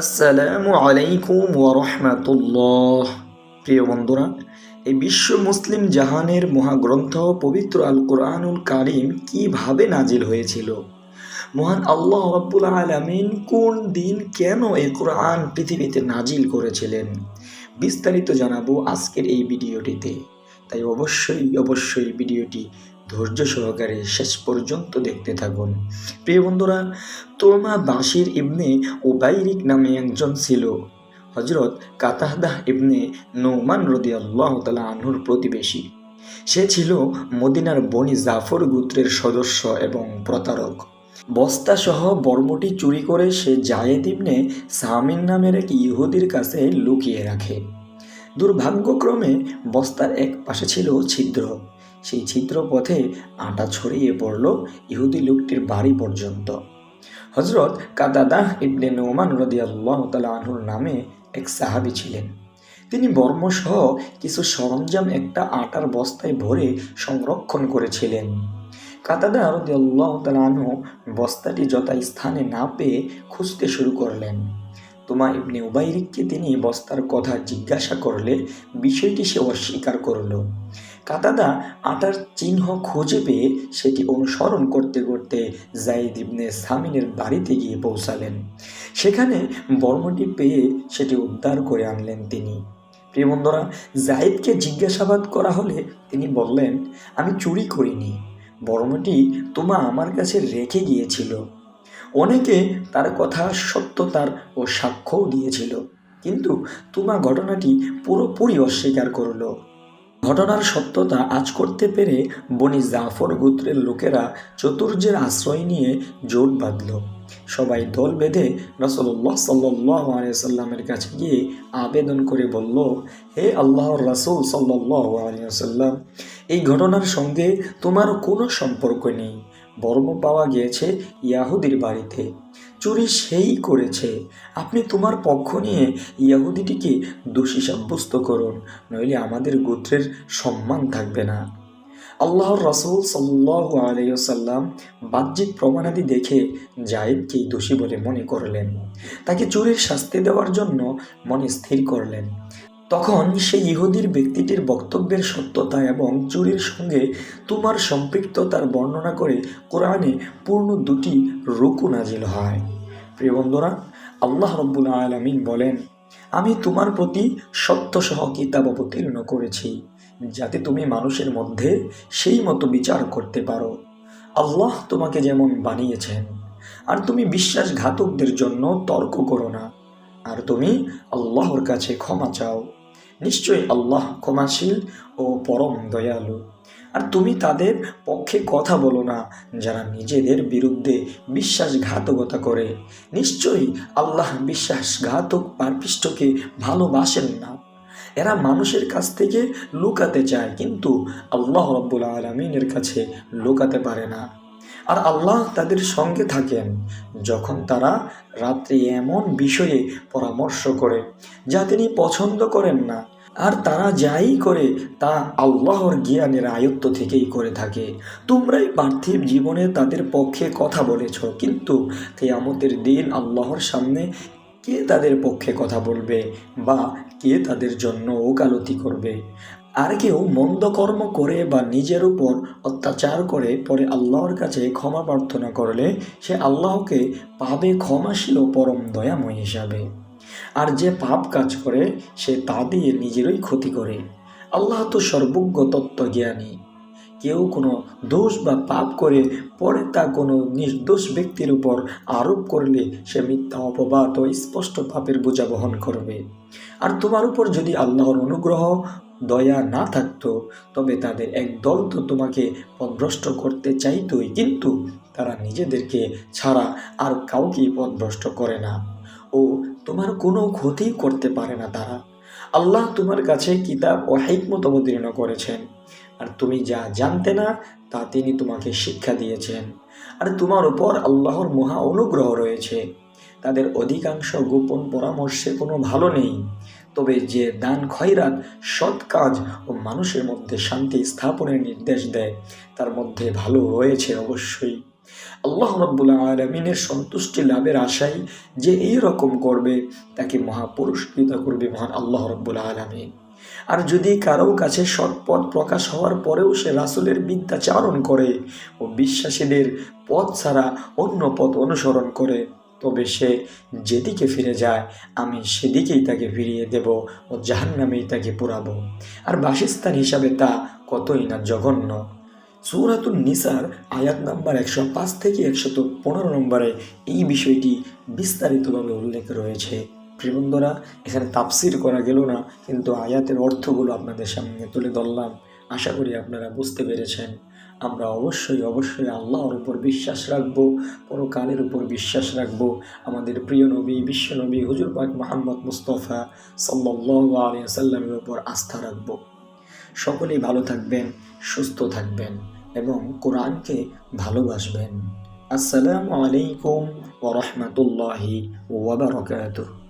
আসসালামু আলাইকুম ওরহমাতুল্লাহ প্রিয় বন্ধুরা, এই বিশ্ব মুসলিম জাহানের মহাগ্রন্থ পবিত্র আল কোরআনুল কারিম কীভাবে নাজিল হয়েছিল? মহান আল্লাহ রব্বুল আলমিন কোন দিন কেন এই কোরআন পৃথিবীতে নাজিল করেছিলেন? বিস্তারিত জানাব আজকের এই ভিডিওটিতে। তাই অবশ্যই অবশ্যই ভিডিওটি ধৈর্য সহকারে শেষ পর্যন্ত দেখতে থাকুন। প্রিয় বন্ধুরা, তোমা বাশির ইবনে ওবাইরিক নামে একজন ছিল। হজরত কাতাহদাহ ইবনে নৌমান রদি আল্লাহ তালা আনহুর প্রতিবেশী। সে ছিল মদিনার বনি জাফর গোত্রের সদস্য এবং প্রতারক। বস্তা সহ বর্মটি চুরি করে সে জায়েদ ইবনে সামিন নামের এক ইহুদির কাছে লুকিয়ে রাখে। দুর্ভাগ্যক্রমে বস্তার এক পাশে ছিল ছিদ্র। সেই ছিদ্র পথে আটা ছড়িয়ে পড়ল ইহুদি লোকটির বাড়ি পর্যন্ত। হজরত কাদাদাহ ইবনে নোমান রদিয়াল্লাহ তালা নামে এক সাহাবি ছিলেন। তিনি বর্মসহ কিছু সরঞ্জাম একটা আটার বস্তায় ভরে সংরক্ষণ করেছিলেন। কাতাদা রদিয়াল্লাহ তালা বস্তাটি যথা স্থানে না পেয়ে খুঁজতে শুরু করলেন। তোমা ইবনে উবাইরিককে তিনি বস্তার কথা জিজ্ঞাসা করলে বিষয়টি সে অস্বীকার করল। কাতাদা আটার চিহ্ন খুঁজে পেয়ে সেটি অনুসরণ করতে করতে জাইদ ইবনে সামিনের বাড়িতে গিয়ে পৌঁছালেন। সেখানে বর্মটি পেয়ে সেটি উদ্ধার করে আনলেন তিনি। প্রিয় বন্ধুরা জাইদকে জিজ্ঞাসাবাদ করা হলে তিনি বললেন, আমি চুরি করিনি। বর্মটি তোমা আমার কাছে রেখে গিয়েছিল। অনেকে তার কথা সত্যতার ও সাক্ষ্যও দিয়েছিল। কিন্তু তোমা ঘটনাটি পুরোপুরি অস্বীকার করল। ঘটনার সত্যতা আজ করতে পেরে বনি জাফর গোত্রের লোকেরা চতুর্যের আশ্রয় নিয়ে জোট বাঁধল। সবাই দল বেঁধে রসল্লাহ সাল্লাহ কাছে গিয়ে আবেদন করে বলল, হে আল্লাহর রাসুল সাল্লাহ আলিয়াল্লাম এই ঘটনার সঙ্গে তোমার কোনো সম্পর্ক নেই। বর্ম পাওয়া গিয়েছে ইয়াহুদির বাড়িতে। চুরি সেই করেছে। আপনি তোমার পক্ষ নিয়ে ইয়াহুদিটিকে দোষী সাব্যস্ত করুন, নইলে আমাদের গোত্রের সম্মান থাকবে না। আল্লাহর রসুল সাল্লাহ আলাইসাল্লাম বাহ্যিক প্রমাণাদি দেখে জায়েদকেই দোষী বলে মনে করলেন। তাকে চুরির শাস্তি দেওয়ার জন্য মনে স্থির করলেন। তখন সেই ইহুদির ব্যক্তিটির বক্তব্যের সত্যতা এবং চুরির সঙ্গে তোমার সম্পৃক্ততার বর্ণনা করে কোরআনে পূর্ণ দুটি রুকু নাজিল হয়। প্রিয় বন্ধুরা, আল্লাহ রব্বুল আলমিন বলেন, আমি তোমার প্রতি সত্যসহ কিতাব অবতীর্ণ করেছি, যাতে তুমি মানুষের মধ্যে সেই মতো বিচার করতে পারো। আল্লাহ তোমাকে যেমন বানিয়েছেন, আর তুমি বিশ্বাসঘাতকদের জন্য তর্ক করো না, আর তুমি আল্লাহর কাছে ক্ষমা চাও। নিশ্চয়ই আল্লাহ ক্ষমাশীল ও পরম দয়ালু। আর তুমি তাদের পক্ষে কথা বলো না, যারা নিজেদের বিরুদ্ধে বিশ্বাসঘাতকতা করে। নিশ্চয়ই আল্লাহ বিশ্বাসঘাতক পারপৃষ্টকে ভালোবাসেন না। এরা মানুষের কাছ থেকে লুকাতে চায়, কিন্তু আল্লাহ রব্বুল আলমিনের কাছে লুকাতে পারে না। আর আল্লাহ তাদের সঙ্গে থাকেন, যখন তারা রাত্রি এমন বিষয়ে পরামর্শ করে, যা তিনি পছন্দ করেন না। আর তারা যাই করে, তা আল্লাহর জ্ঞানের আয়ত্ত থেকেই করে থাকে। তোমরাই পার্থিব জীবনে তাদের পক্ষে কথা বলেছ, কিন্তু কেয়ামতের দিন আল্লাহর সামনে কে তাদের পক্ষে কথা বলবে বা কে তাদের জন্য ওকালতি করবে? আর কেউ মন্দ কর্ম করে বা নিজের উপর অত্যাচার করে পরে আল্লাহর কাছে ক্ষমা প্রার্থনা করলে সে আল্লাহকে পাবে ক্ষমাশীল পরম দয়াময় হিসাবে। আর যে পাপ কাজ করে, সে তা দিয়ে নিজেরই ক্ষতি করে। আল্লাহ তো সর্বজ্ঞ তত্ত্বজ্ঞানী। কেউ কোনো দোষ বা পাপ করে, পরে তা কোনো নির্দোষ ব্যক্তির উপর আরোপ করলে সে মিথ্যা অপবাদ ও স্পষ্ট পাপের বোঝা বহন করবে। আর তোমার উপর যদি আল্লাহর অনুগ্রহ, দয়া না থাকতো, তবে তাদের এক দল তো তোমাকে পথভ্রষ্ট করতে চাইতই, কিন্তু তারা নিজেদেরকে ছাড়া আর কাউকেই পথভ্রষ্ট করে না। ও তোমার কোনো ক্ষতি করতে পারে না তারা। আল্লাহ তোমার কাছে কিতাব ও হেকমত অবতীর্ণ করেছেন। আর তুমি যা জানতে না, তা তিনি তোমাকে শিক্ষা দিয়েছেন। আর তোমার উপর আল্লাহর মহা অনুগ্রহ রয়েছে। তাদের অধিকাংশ গোপন পরামর্শে কোনো ভালো নেই। তবে যে দান খয়রাত, সৎ কাজ ও মানুষের মধ্যে শান্তি স্থাপনের নির্দেশ দেয়, তার মধ্যে ভালো রয়েছে অবশ্যই। আল্লাহ রব্বুল আলমিনের সন্তুষ্টি লাভের আশায় যে এই রকম করবে, তাকে মহাপুরস্কৃত করবে মহান আল্লাহ রব্বুল আলমিন। আর যদি কারও কাছে সৎপথ প্রকাশ হওয়ার পরেও সে রাসুলের বিদ্যাচারণ করে ও বিশ্বাসীদের পথ ছাড়া অন্য পথ অনুসরণ করে, তবে সে যেদিকে ফিরে যায়, আমি সেদিকেই তাকে ফিরিয়ে দেব ও জাহান্নামেই তাকে পুরাবো আর বাসস্থান হিসাবে তা কতই না জঘন্য। সৌরাতুল নিসার, আয়াত নাম্বার একশো পাঁচ থেকে একশত পনেরো নম্বরে এই বিষয়টি বিস্তারিতভাবে উল্লেখ রয়েছে। প্রিবন্ধরা এখানে তাফসির করা গেল না, কিন্তু আয়াতের অর্থগুলো আপনাদের সামনে তুলে ধরলাম। আশা করি আপনারা বুঝতে পেরেছেন। আমরা অবশ্যই অবশ্যই আল্লাহর উপর বিশ্বাস রাখব, পরকালের উপর বিশ্বাস রাখব। আমাদের প্রিয় নবী, বিশ্ব নবী হুজুর পাক মোহাম্মদ মুস্তফা সাল্লাহ আলিয়া সাল্লামের উপর আস্থা রাখব। সকলেই ভালো থাকবেন সুস্থ থাকবেন এবং কোরআনকে ভালোবাসবেন। আসসালামু আলাইকুম ওরহমতুল্লাহি ওবরাকাতুহ